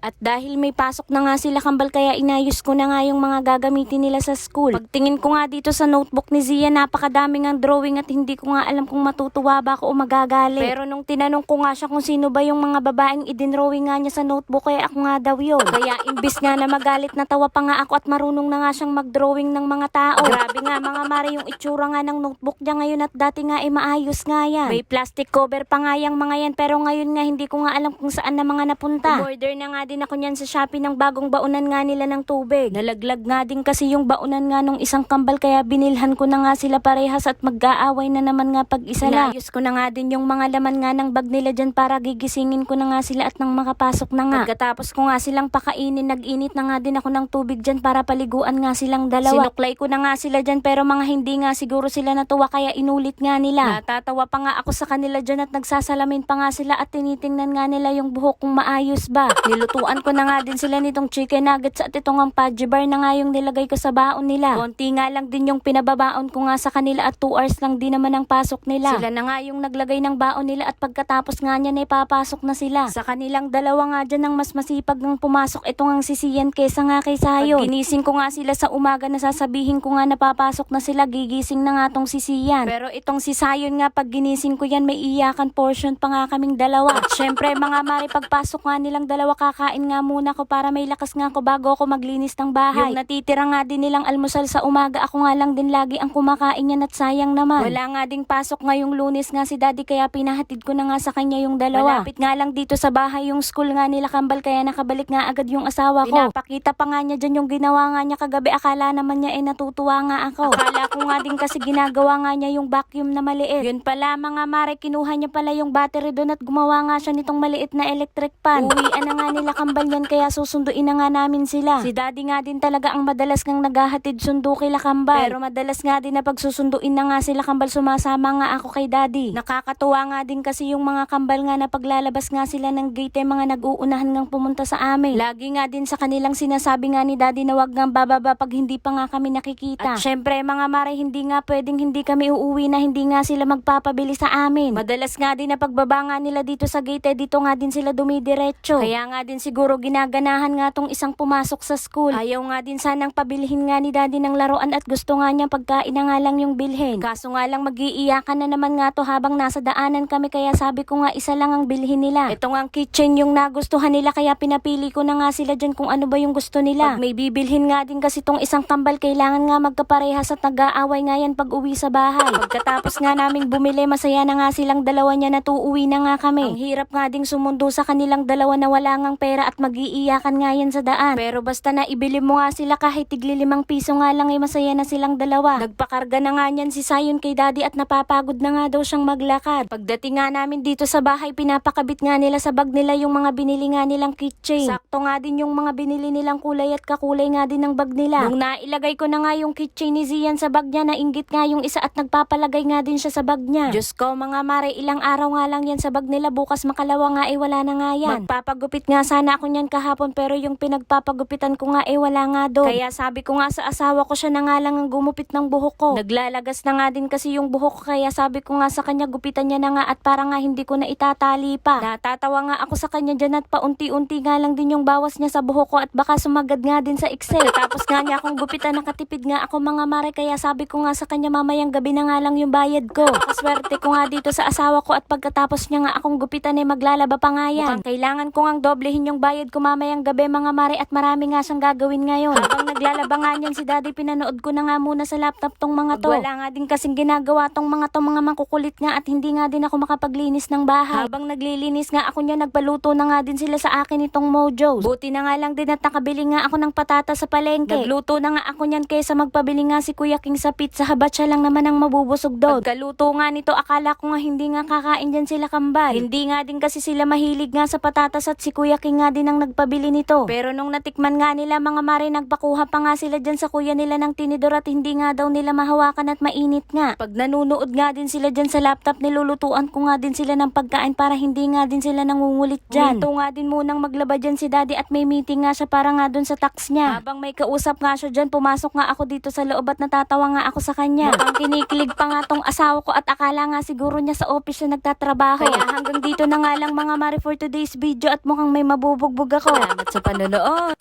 At dahil may pasok na nga sila kambal kaya inayos ko na nga yung mga gagamitin nila sa school. Pagtingin ko nga dito sa notebook ni Zia, napakadaming ang drawing at hindi ko nga alam kung matutuwa ba ako o magagalit. Pero nung tinanong ko nga siya kung sino ba yung mga babaeng idinrawing nga niya sa notebook, kaya ako nga daw yun. Kaya imbis nga na magalit, natawa pa nga ako at marunong na nga siyang mag-drawing ng mga tao. Grabe nga mga mare yung itsura nga ng notebook niya ngayon at dati nga ay maayos nga yan. May plastic cover pa nga yung mga yan pero ngayon nga hindi ko nga alam kung saan na mga napunta. Order na nga din ako niyan sa Shopee ng bagong baunan nga nila ng tubig. Nalaglag nga din kasi yung baunan nga nung isang kambal kaya binilhan ko na nga sila parehas at mag-aaway na naman nga pag isa lang. Inayos ko na nga din yung mga laman nga ng bag nila dyan para gigisingin ko na nga sila at nang makapasok na nga. Pagkatapos ko nga silang pakainin, nag-init na nga din ako ng tubig dyan para paliguan nga silang dalawa. Sinuklay ko na nga sila dyan pero mga hindi nga siguro sila natuwa kaya inulit nga nila. Natatawa pa nga ako sa kanila dyan at nagsasalamin pa nga sila at tinitingnan nga nila yung buhok kung maayos ba. Nilutuan ko na nga din sila nitong chicken nuggets at itong ang pudgy bar na nga yung nilagay ko sa baon nila. Konti nga lang din yung pinababaon ko nga sa kanila at 2 hours lang din naman ang pasok nila. Sila na nga yung naglagay ng baon nila at pagkatapos nga niya na ipapasok na sila. Sa kanilang dalawa nga dyan ang mas masipag ng pumasok itong ang sisiyan kesa nga kay Sayon. Pag ginising ko nga sila sa umaga na sasabihin ko nga napapasok na sila gigising na nga tong sisiyan. Pero itong si Sayon nga pag ginising ko yan may iyakan portion pa nga kaming dalawa. At syempre mga mari pagpasok nga nilang dalawa kakain nga muna ko para may lakas nga ako bago ako maglinis ng bahay. Yung natitira nga din nilang almusal sa umaga ako nga lang din lagi ang kumakain yan at sayang naman. Wala nga ding pasok ngayong lunes nga si daddy kaya pinahatid ko na nga sa kanya yung dalawa. Malapit nga lang dito sa bahay yung school nga nila kambal kaya nakabalik nga agad yung asawa ko. Pinapakita pa nga niya dyan yung ginawa nga niya kagabi. Akala naman niya eh natutuwa nga ako. Akala ko nga din kasi ginagawa nga niya yung vacuum na maliit. Yun pala mga mare kinuha niya pala yung battery doon at gumawa nga siya nitong maliit na electric pan. Uwian na nga nila kambal yan kaya susunduin na nga namin sila. Si daddy nga din talaga ang madalas ngang naghahatid sundo kila kambal. Pero madalas nga din na pagsusunduin na nga sila kambal sumasama nga ako kay daddy. Nakakatuwa nga din kasi yung mga kambal nga na paglalabas nga sila ng gate eh, mga nag-uunahan ngang pumunta sa amin. Lagi nga din sa kanilang sinasabi nga ni daddy na wag ngang bababa pag hindi pa nga kami nakikita. At syempre mga mare hindi nga pwedeng hindi kami uuwi na hindi nga sila magpapabili sa amin. Madalas nga din na pagbaba nga nila dito sa gate eh, dito nga din sila dumidiretso. Kaya nga din siguro ginaganahan nga tong isang pumasok sa school. Ayaw nga din sanang pabilihin nga ni daddy ng laruan at gusto nga niya pagkain na nga lang yung bilhin. Kaso nga lang magiiyakan na naman nga to habang nasa daanan kami kaya sabi ko nga isa lang ang bilhin nila. Ito nga ang kitchen yung nagustuhan nila kaya pinapili ko na nga sila dyan kung ano ba yung gusto nila. Pag may bibilhin nga din kasi tong isang kambal kailangan nga magkaparehas at nag-aaway nga yan pag uwi sa bahay. Pagkatapos nga naming bumili masaya na nga silang dalawa niya na tuuwi na nga kami. Ang hirap nga ding sumundo sa kanilang dalawa na wala ngang pera at magiiyakan nga yan sa daan. Pero basta na ibili mo nga sila kahit tigli limang piso nga lang ay masaya na silang dalawa. Nagpakarga na nga niyan si Sayon kay daddy at napapagod na nga daw siyang maglakad. Pagdating nga namin dito sa bahay pinapakabit nga nila sa bag nila yung mga binili nga nilang keychain. Sakto nga din yung mga binili nilang kulay at kakulay nga din ng bag nila. Nung nailagay ko na nga yung keychain ni Zian sa bag niya nainggit nga yung isa at nagpapalagay nga din siya sa bag niya. Diyos ko mga mare ilang araw nga lang yan sa bag nila bukas makalawa nga eh wala na nga yan. Magpapagupit nga sana ako niyan kahapon pero yung pinagpapagupitan ko nga eh wala nga doon. Kaya sabi ko nga sa asawa ko siya na nga lang ang gumupit ng buhok ko. Naglalagas na nga din kasi yung buhok ko kaya sabi ko nga sa kanya gupitan niya na nga at para nga hindi ko na itatali pa. Natatawa nga ako sa kanya dyan at paunti-unti nga lang din yung bawas niya sa buhok ko at baka sumagad nga din sa Excel. Tapos nga niya akong gupitan nakatipid nga ako mga mare kaya sabi ko nga sa kanya mamayang gabi na nga lang yung bayad ko. Kaswerte ko nga dito sa asawa ko at pagkatapos niya nga akong gupitan ay maglalaba pa nga yan. Mukhang kailangan ko nga doblehin yung bayad ko mamayang gabi mga mare at marami nga siyang gagawin ngayon. Habang naglalaba nga niyan si daddy pinanood ko na nga muna sa laptop tong mga to. Wala nga din kasing ginagawa tong mga to mga mangkukulit nga at hindi nga din ako makapaglinis ng bahay. Habang naglilinis nga ako niya nagpaluto na nga din sila sa akin itong mojos. Buti na nga lang din at nakabili nga ako ng patata sa palengke. Nagluto na nga ako niyan kaysa magpabili nga si Kuya King sa pizza habat siya lang naman ang mabubusog doon. Pagkaluto nga nito akala ko nga hindi nga kakain dyan sila kambal. Hindi nga din kasi sila mahilig nga sa patatas at si Kuya King nga din ang nagpabili nito. Pero nung natikman nga nila mga mare nagpakuha pa nga sila dyan sa kuya nila ng tinidor at hindi nga daw nila mahawakan at mainit nga. Pag nanunood nga din sila dyan sa laptop nilulutuan ko nga din sila ng pagkain para hindi nga din sila nangungulit dyan. Ito nga din munang maglaba dyan si daddy at may meeting nga siya para nga dun sa tax niya. Habang may kausap nga siya dyan pumasok nga ako dito sa loob at natatawa nga ako sa kanya. Mukhang kinikilig pa nga tong asawa ko at akala nga siguro niya sa office siya nagtatrabaho. Kaya hanggang dito na nga lang mga mare for today's video at mukhang may mabu mabubugbog ako. Salamat sa panonood.